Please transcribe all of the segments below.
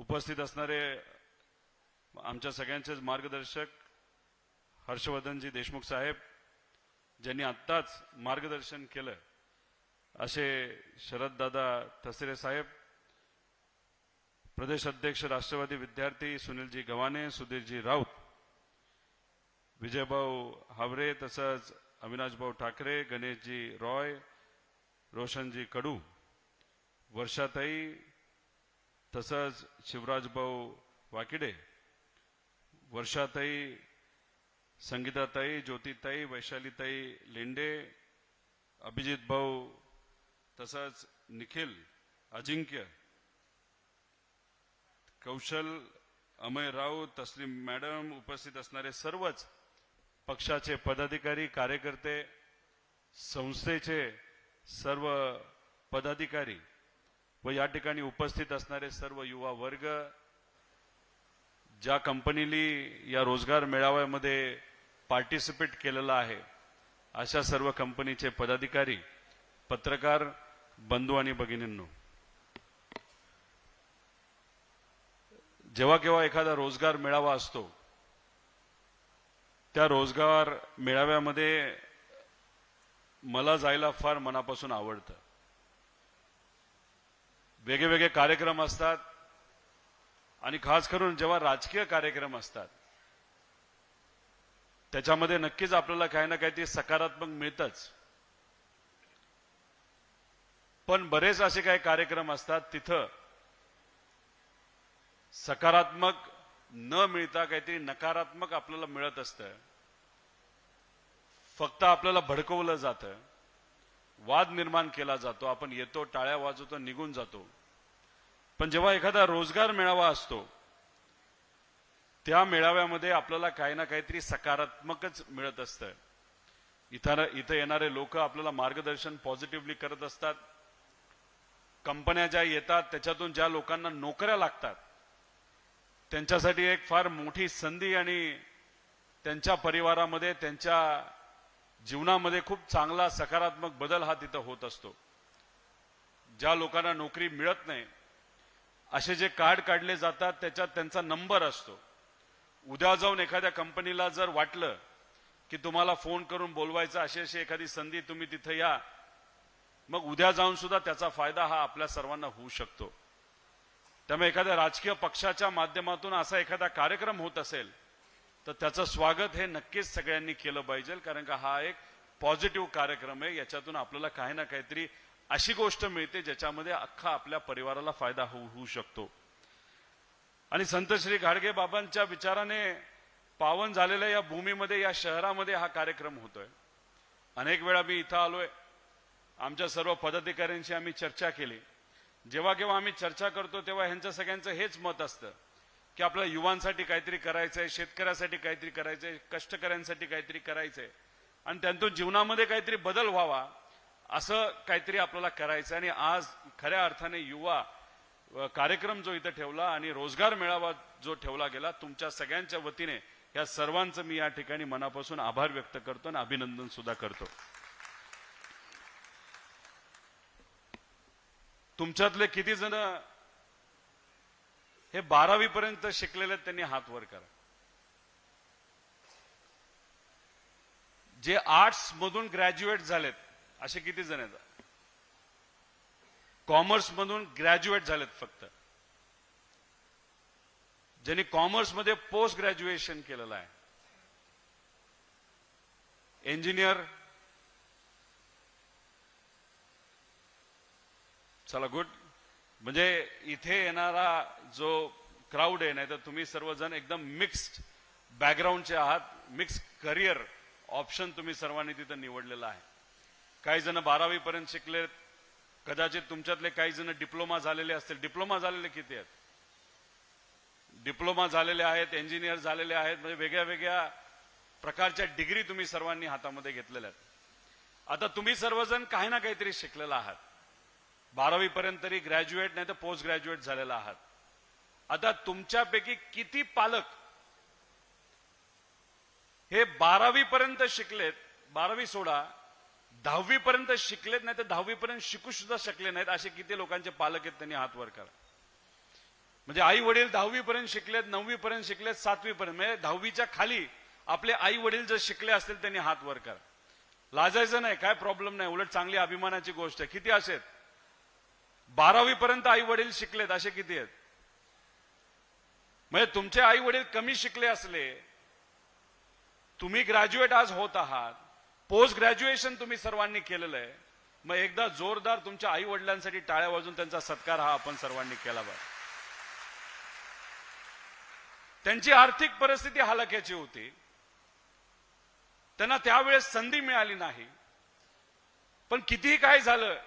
उपस्थित असणारे आमच्या सगळ्यांचेच मार्गदर्शक हर्षवर्धनजी देशमुख साहेब ज्यांनी आत्ताच मार्गदर्शन केलं असे शरददादा ठसरे साहेब प्रदेश अध्यक्ष राष्ट्रवादी विद्यार्थी सुनीलजी गव्हाणे सुधीरजी राऊत विजयभाऊ हावरे तसंच अविनाशभाऊ ठाकरे गणेशजी रॉय रोशनजी कडू वर्षाताई तसंच शिवराजभाऊ वाकिडे वर्षाताई संगीताताई ज्योतिताई वैशालीताई लेंडे अभिजित भाऊ तसंच निखिल अजिंक्य कौशल अमय राऊत तस्लीम मॅडम उपस्थित असणारे सर्वच पक्षाचे पदाधिकारी कार्यकर्ते संस्थेचे सर्व पदाधिकारी व या ठिकाणी उपस्थित असणारे सर्व युवा वर्ग ज्या कंपनीनी या रोजगार मेळाव्यामध्ये पार्टिसिपेट केलेला आहे अशा सर्व कंपनीचे पदाधिकारी पत्रकार बंधू आणि भगिनींनो. जेव्हा केव्हा एखादा रोजगार मेळावा असतो त्या रोजगार मेळाव्यामध्ये मला जायला फार मनापासून आवडतं. वेगवेगळे कार्यक्रम असतात. आणि खास करून जेव्हा राजकीय कार्यक्रम असतात त्याच्यामध्ये नक्कीच आपल्याला काही ना काहीतरी सकारात्मक मिळतच. पण बरेच असे काही कार्यक्रम असतात तिथं सकारात्मक न मिळता काहीतरी नकारात्मक आपल्याला मिळत असतं. फक्त आपल्याला भडकवलं जातं. वाद निर्माण केला जातो आपण येतो टाळ्या वाजवतो निघून जातो. पण जेव्हा एखादा रोजगार मेळावा असतो त्या मेळाव्यामध्ये आपल्याला काही ना काहीतरी सकारात्मकच मिळत असतं. इथं इथं येणारे लोक आपल्याला मार्गदर्शन पॉझिटिव्हली करत असतात. कंपन्या ज्या येतात त्याच्यातून ज्या लोकांना नोकऱ्या लागतात त्यांच्यासाठी एक फार मोठी संधी आणि त्यांच्या परिवारामध्ये त्यांच्या जीवनामध्ये खूप चांगला सकारात्मक बदल हा तिथं होत असतो. ज्या लोकांना नोकरी मिळत नाही असे जे कार्ड काढले जातात त्याच्यात त्यांचा नंबर असतो. उद्या जाऊन एखाद्या कंपनीला जर वाटलं की तुम्हाला फोन करून बोलवायचं अशी अशी एखादी संधी तुम्ही तिथं या मग उद्या जाऊन सुद्धा त्याचा फायदा हा आपल्या सर्वांना होऊ शकतो. त्यामुळे एखाद्या राजकीय पक्षाच्या माध्यमातून असा एखादा कार्यक्रम होत असेल तर त्याचं स्वागत हे नक्कीच सगळ्यांनी केलं पाहिजे कारण का हा एक पॉझिटिव्ह कार्यक्रम आहे. याच्यातून आपल्याला काही ना काहीतरी अशी गोष्ट मिळते ज्याच्यामध्ये अख्खा आपल्या परिवाराला फायदा होऊ होऊ शकतो. आणि संत श्री गाडगे बाबांच्या विचाराने पावन झालेल्या या भूमीमध्ये या शहरामध्ये हा कार्यक्रम होतोय. अनेक वेळा मी इथं आलोय. आमच्या सर्व पदाधिकाऱ्यांशी आम्ही चर्चा केली. जेव्हा केव्हा आम्ही चर्चा करतो तेव्हा ह्यांचं सगळ्यांचं हेच मत असतं. की आपल्या युवांसाठी काहीतरी करायचंय शेतकऱ्यासाठी काहीतरी करायचंय कष्टकऱ्यांसाठी काहीतरी करायचंय. आणि त्यांतून जीवनामध्ये काहीतरी बदल व्हावा असं काहीतरी आपल्याला करायचं आणि आज खऱ्या अर्थाने युवा कार्यक्रम जो इथं ठेवला आणि रोजगार मेळावा जो ठेवला गेला तुमच्या सगळ्यांच्या वतीने या सर्वांचं मी या ठिकाणी मनापासून आभार व्यक्त करतो आणि अभिनंदन सुद्धा करतो. तुमच्यातले किती जण हे बारावी पर्यंत शिकलेले आहेत, त्यांनी हात वर करा. जे आर्ट्स मधून ग्रॅज्युएट झालेत असे किती जण आहेत? कॉमर्स मधून ग्रॅज्युएट झालेत फक्त. ज्यांनी कॉमर्समध्ये पोस्ट ग्रॅज्युएशन केलेलं आहे. इंजिनियर. चला गुड. म्हणजे इथे येणारा जो क्राऊड आहे नाही तर तुम्ही सर्वजण एकदम मिक्स्ड बॅकग्राऊंडचे आहात. मिक्स करिअर ऑप्शन तुम्ही सर्वांनी तिथं निवडलेला आहे. काही जण बारावी पर्यंत शिकले कदाचित तुमच्यातले काही जण डिप्लोमा झालेले असतील. डिप्लोमा झालेले किती आहेत? डिप्लोमा झालेले आहेत इंजिनियर झालेले आहेत. म्हणजे वेगळ्या वेगळ्या प्रकारच्या डिग्री तुम्ही सर्वांनी हातामध्ये घेतलेल्या आहेत. आता तुम्ही सर्वजण काही ना काहीतरी शिकलेला आहात. बारावी पर्यंत तरी ग्रॅज्युएट नाही तर पोस्ट ग्रॅज्युएट झालेला आहात. आता तुमच्यापैकी किती पालक हे बारावी पर्यंत शिकलेत बारावी सोडा दहावी पर्यंत शिकलेत नाही तर दहावी पर्यंत शिकू सुद्धा शकले नाहीत असे किती लोकांचे पालक आहेत त्यांनी हात वर करा. म्हणजे आई वडील दहावी पर्यंत शिकलेत नववी पर्यंत शिकलेत सातवी पर्यंत. म्हणजे दहावीच्या खाली आपले आई वडील जर शिकले असतील त्यांनी हात वर करा. लाजायचं नाही काय प्रॉब्लेम नाही उलट चांगली अभिमानाची गोष्ट आहे. किती असेल बारावी पर्यंत आई वडील शिकलेत असे किती आहेत? म्हणजे तुमचे आई वडील कमी शिकले असले तुम्ही ग्रॅज्युएट आज होत आहात पोस्ट ग्रॅज्युएशन तुम्ही सर्वांनी केलेलं आहे मग एकदा जोरदार तुमच्या आई वडिलांसाठी टाळ्या वाजून त्यांचा सत्कार हा आपण सर्वांनी केला पाहिजे त्यांची आर्थिक परिस्थिती हलाख्याची होती. त्यांना त्यावेळेस संधी मिळाली नाही. पण कितीही काय झालं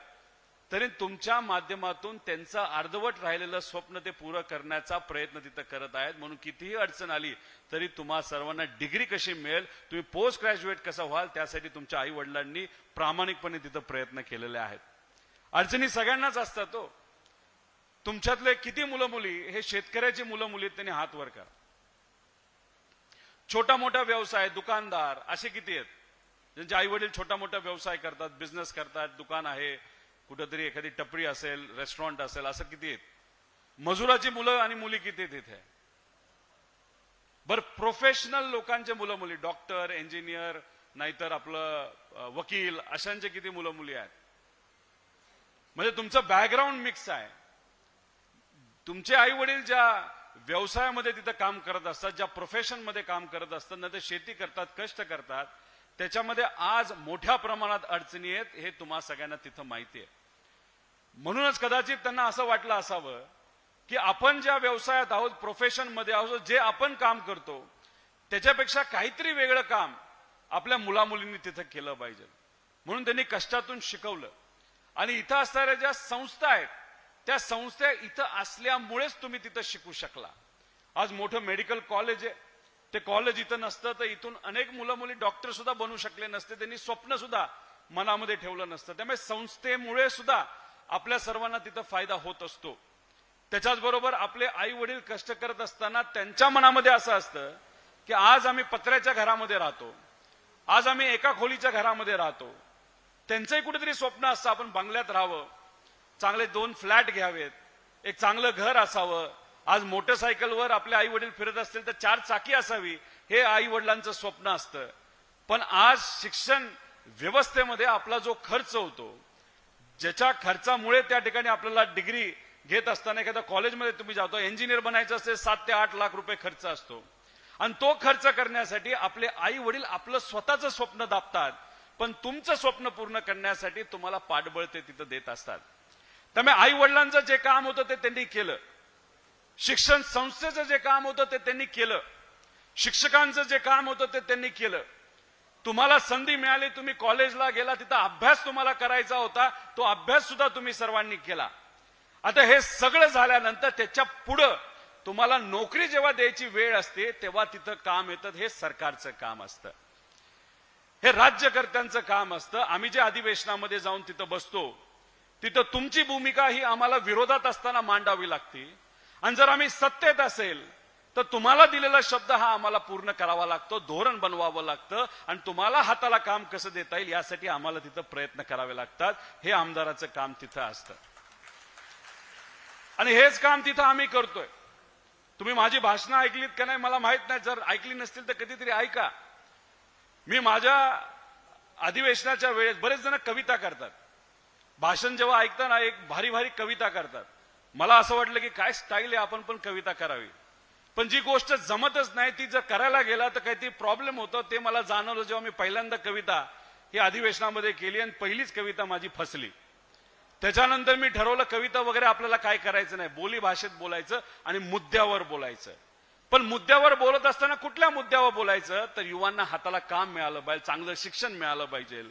तरी तुमच्या माध्यमातून त्यांचं अर्धवट राहिलेलं स्वप्न ते पूर्ण करण्याचा प्रयत्न तिथं करत आहेत. म्हणून कितीही अडचण आली तरी तुम्हा सर्वांना डिग्री कशी मिळेल तुम्ही पोस्ट ग्रॅज्युएट कसा व्हाल त्यासाठी तुमच्या आई वडिलांनी प्रामाणिकपणे तिथं प्रयत्न केलेले आहेत. अडचणी सगळ्यांनाच असतात तो तुमच्यातले किती मुलं मुली हे शेतकऱ्याची मुलं मुली आहेत, त्यांनी हात वर करा. छोटा मोठा व्यवसाय दुकानदार असे किती आहेत. ज्यांचे आई वडील छोटा मोठा व्यवसाय करतात बिझनेस करतात दुकान आहे कुठंतरी एखादी टपरी असेल रेस्टॉरंट असेल असं किती आहेत? मजुराची मुलं आणि मुली किती आहेत इथे? बर प्रोफेशनल लोकांचे मुलं मुली डॉक्टर इंजिनियर नाहीतर आपलं वकील अशांचे किती मुलं मुली आहेत? म्हणजे तुमचं बॅकग्राऊंड मिक्स आहे. तुमचे आई वडील ज्या व्यवसायामध्ये तिथं काम करत असतात ज्या प्रोफेशनमध्ये काम करत असतात ना ते शेती करतात कष्ट करतात त्याच्यामध्ये आज मोठ्या प्रमाणात अडचणी आहेत हे तुम्हा सगळ्यांना तिथं माहिती आहे. म्हणूनच कदाचित त्यांना असं वाटलं असावं की आपण ज्या व्यवसायात आहोत प्रोफेशनमध्ये आहोत जे आपण काम करतो त्याच्यापेक्षा काहीतरी वेगळं काम आपल्या मुलामुलींनी तिथं केलं पाहिजे. म्हणून त्यांनी कष्टातून शिकवलं. आणि इथं असणाऱ्या ज्या संस्था आहेत त्या संस्था इथं असल्यामुळेच तुम्ही तिथं शिकू शकला. आज मोठं मेडिकल कॉलेज आहे. ते कॉलेज इथं नसतं तर इथून अनेक मुलं मुली डॉक्टर सुद्धा बनू शकले नसते. त्यांनी स्वप्न सुद्धा मनामध्ये ठेवलं नसतं. त्यामुळे संस्थेमुळे सुद्धा आपल्या सर्वांना तिथं फायदा होत असतो. त्याच्याच बरोबर आपले आई वडील कष्ट करत असताना त्यांच्या मनामध्ये असं असतं की आज आम्ही पत्र्याच्या घरामध्ये राहतो. आज आम्ही एका खोलीच्या घरामध्ये राहतो. त्यांचंही कुठेतरी स्वप्न असतं आपण बंगल्यात राहावं. चांगले दोन फ्लॅट घ्यावेत. एक चांगलं घर असावं. आज मोटरसायकलवर आपले आई वडील फिरत असतील तर चार चाकी असावी हे आई वडिलांचं स्वप्न असतं. पण आज शिक्षण व्यवस्थेमध्ये आपला जो खर्च होतो ज्याच्या खर्चामुळे त्या ठिकाणी आपल्याला डिग्री घेत असताना एखाद्या कॉलेजमध्ये तुम्ही जातो इंजिनियर बनायचं असेल सात ते आठ लाख रुपये खर्च असतो. आणि तो खर्च करण्यासाठी आपले आई वडील आपलं स्वतःचं स्वप्न दाबतात पण तुमचं स्वप्न पूर्ण करण्यासाठी तुम्हाला पाठबळ ते तिथं देत असतात. त्यामुळे आई वडिलांचं जे काम होतं ते त्यांनी केलं. शिक्षण संस्थेचं जे काम होतं ते त्यांनी केलं. शिक्षकांचं जे काम होतं ते त्यांनी केलं. तुम्हाला संधी मिळाली तुम्ही कॉलेजला गेला तिथं अभ्यास तुम्हाला करायचा होता तो अभ्यास सुद्धा तुम्ही सर्वांनी केला. आता हे सगळं झाल्यानंतर त्याच्या पुढं तुम्हाला नोकरी जेव्हा द्यायची वेळ असते तेव्हा तिथं काम येतं हे सरकारचं काम असतं. हे राज्यकर्त्यांचं काम असतं. आम्ही जे अधिवेशनामध्ये जाऊन तिथं बसतो तिथं तुमची भूमिका ही आम्हाला विरोधात असताना मांडावी लागते. आणि जर आम्ही सत्तेत असेल तर तुम्हाला दिलेला शब्द हा आम्हाला पूर्ण करावा लागतो धोरण बनवावं लागतं आणि तुम्हाला हाताला काम कसं देता येईल यासाठी आम्हाला तिथं प्रयत्न करावे लागतात. हे आमदाराचं काम तिथं असतं. आणि हेच काम तिथं आम्ही करतोय. तुम्ही माझी भाषणं ऐकलीत का नाही मला माहीत नाही. जर ऐकली नसतील तर कधीतरी ऐका. मी माझ्या अधिवेशनाच्या वेळेस बरेच जण कविता करतात. भाषण जेव्हा ऐकताना एक भारी भारी कविता करतात. मला असं वाटलं की काय स्टाईल आहे आपण पण कविता करावी. पण जी गोष्ट जमतच नाही ती जर करायला गेला तर काहीतरी प्रॉब्लेम होतं ते मला जाणवलं जेव्हा मी पहिल्यांदा कविता ही अधिवेशनामध्ये केली आणि पहिलीच कविता माझी फसली. त्याच्यानंतर मी ठरवलं कविता वगैरे आपल्याला काय करायचं नाही बोली भाषेत बोलायचं आणि मुद्द्यावर बोलायचं. पण मुद्द्यावर बोलत असताना कुठल्या मुद्द्यावर बोलायचं? तर युवांना हाताला काम मिळालं पाहिजे चांगलं शिक्षण मिळालं पाहिजे.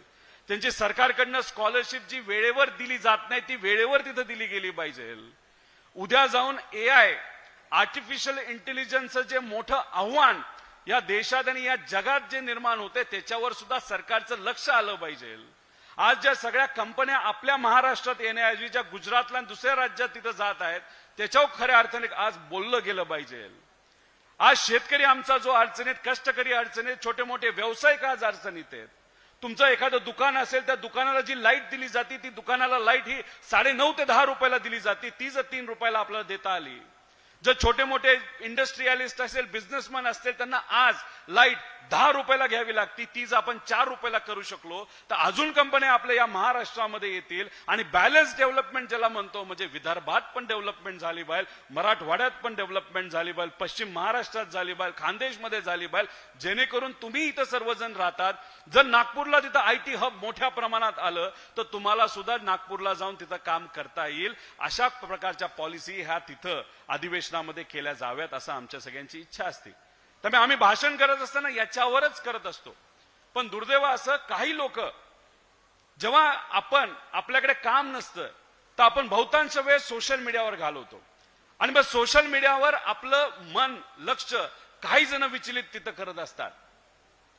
त्यांची सरकारकडनं स्कॉलरशिप जी वेळेवर दिली जात नाही ती वेळेवर तिथं दिली गेली पाहिजे. उद्या जाऊन ए आय आर्टिफिशियल इंटेलिजन्सचं जे मोठं आव्हान या देशात आणि या जगात जे निर्माण होते त्याच्यावर सुद्धा सरकारचं लक्ष आलं पाहिजे. आज ज्या सगळ्या कंपन्या आपल्या महाराष्ट्रात येण्याऐवजी ज्या गुजरातला आणि दुसऱ्या राज्यात तिथं जात आहेत त्याच्यावर खऱ्या अर्थाने आज बोललं गेलं पाहिजे. आज शेतकरी आमचा जो अडचणीत कष्टकरी अडचणीत छोटे मोठे व्यावसायिक आज अडचणीत आहेत. तुमचं एखादं दुकान असेल त्या दुकानाला जी लाइट दिली जाते ती दुकानाला लाइट ही साडे नऊ ते दहा रुपयाला दिली जाते. ती जर तीन रुपयाला आपल्याला देता आली. जर छोटे मोठे इंडस्ट्रियलिस्ट असेल बिझनेसमॅन असतील त्यांना आज लाइट दहा रुपयाला घ्यावी लागती ती जर आपण चार रुपयाला करू शकलो तर अजून कंपन्या आपल्या या महाराष्ट्रामध्ये येतील. आणि बॅलन्स डेव्हलपमेंट ज्याला म्हणतो म्हणजे विदर्भात पण डेव्हलपमेंट झाली पाहिजे मराठवाड्यात पण डेव्हलपमेंट झाली पाहिजे पश्चिम महाराष्ट्रात झाली पाहिजे खानदेशमध्ये झाली पाहिजे जेणेकरून तुम्ही इथं सर्वजण राहतात. जर नागपूरला तिथं आय टी हब मोठ्या प्रमाणात आलं तर तुम्हाला सुद्धा नागपूरला जाऊन तिथं काम करता येईल. अशा प्रकारच्या पॉलिसी ह्या तिथं अधिवेशनामध्ये केल्या जाव्यात असं आमच्या सगळ्यांची इच्छा असते. त्यामुळे आम्ही भाषण करत असताना याच्यावरच करत असतो. पण दुर्दैव असं काही लोक जेव्हा आपण आपल्याकडे काम नसतं तर आपण बहुतांश वेळ सोशल मीडियावर घालवतो. आणि मग सोशल मीडियावर आपलं मन लक्ष काही जण विचलित तिथं करत असतात.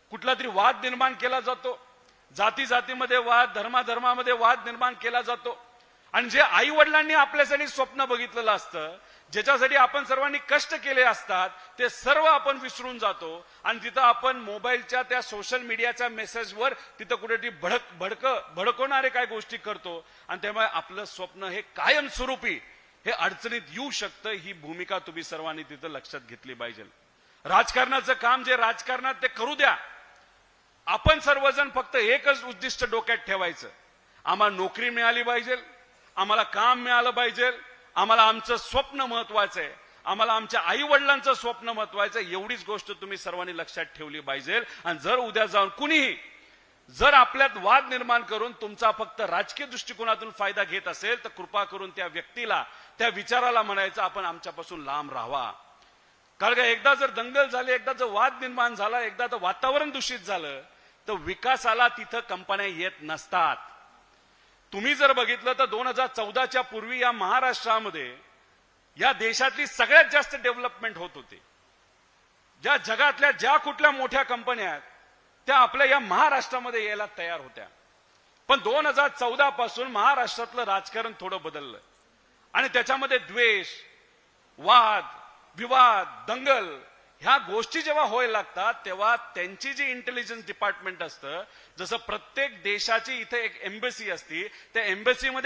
कुठला तरी वाद निर्माण केला जातो. जाती जातीमध्ये वाद धर्माधर्मामध्ये वाद निर्माण केला जातो. आणि जे आई वडिलांनी आपल्यासाठी स्वप्न बघितलेलं असतं ज्याच्यासाठी आपण सर्वांनी कष्ट केले असतात ते सर्व आपण विसरून जातो आणि तिथं आपण मोबाईलच्या त्या सोशल मीडियाच्या मेसेजवर तिथं कुठेतरी भडक भडक भडकवणारे काय गोष्टी करतो आणि त्यामुळे आपलं स्वप्न हे कायमस्वरूपी हे अडचणीत येऊ शकतं ही भूमिका तुम्ही सर्वांनी तिथं लक्षात घेतली पाहिजे. राजकारणाचं काम जे राजकारणात ते करू द्या. आपण सर्वजण फक्त एकच उद्दिष्ट डोक्यात ठेवायचं. आम्हाला नोकरी मिळाली पाहिजे आम्हाला काम मिळालं पाहिजे आम्हाला आमचं स्वप्न महत्वाचं आहे. आम्हाला आमच्या आई वडिलांचं स्वप्न महत्वाचं आहे. एवढीच गोष्ट तुम्ही सर्वांनी लक्षात ठेवली पाहिजे. आणि जर उद्या जाऊन कुणीही जर आपल्यात वाद निर्माण करून तुमचा फक्त राजकीय दृष्टिकोनातून फायदा घेत असेल तर कृपा करून त्या व्यक्तीला त्या विचाराला म्हणायचं आपण आमच्यापासून लांब राहावा. कारण का एकदा जर दंगल झाली एकदा जर वाद निर्माण झाला एकदा तर वातावरण दूषित झालं तर विकासाला तिथं कंपन्या येत नसतात. तुम्ही जर बघितलं तर दोन हजार चौदाच्या पूर्वी या महाराष्ट्रामध्ये या देशातली सगळ्यात जास्त डेव्हलपमेंट होत होती. ज्या जगातल्या ज्या कुठल्या मोठ्या कंपन्या आहेत त्या आपल्या या महाराष्ट्रामध्ये यायला तयार होत्या. पण दोन हजार चौदा पासून महाराष्ट्रातलं राजकारण थोडं बदललं. आणि त्याच्यामध्ये द्वेष वाद विवाद दंगल ह्या गोष्टी जेव्हा व्हायला लागतात तेव्हा त्यांची जी इंटेलिजन्स डिपार्टमेंट असतं जसं प्रत्येक देशाची इथे एक एम्बेसी असती त्या एम्बेसीमध्ये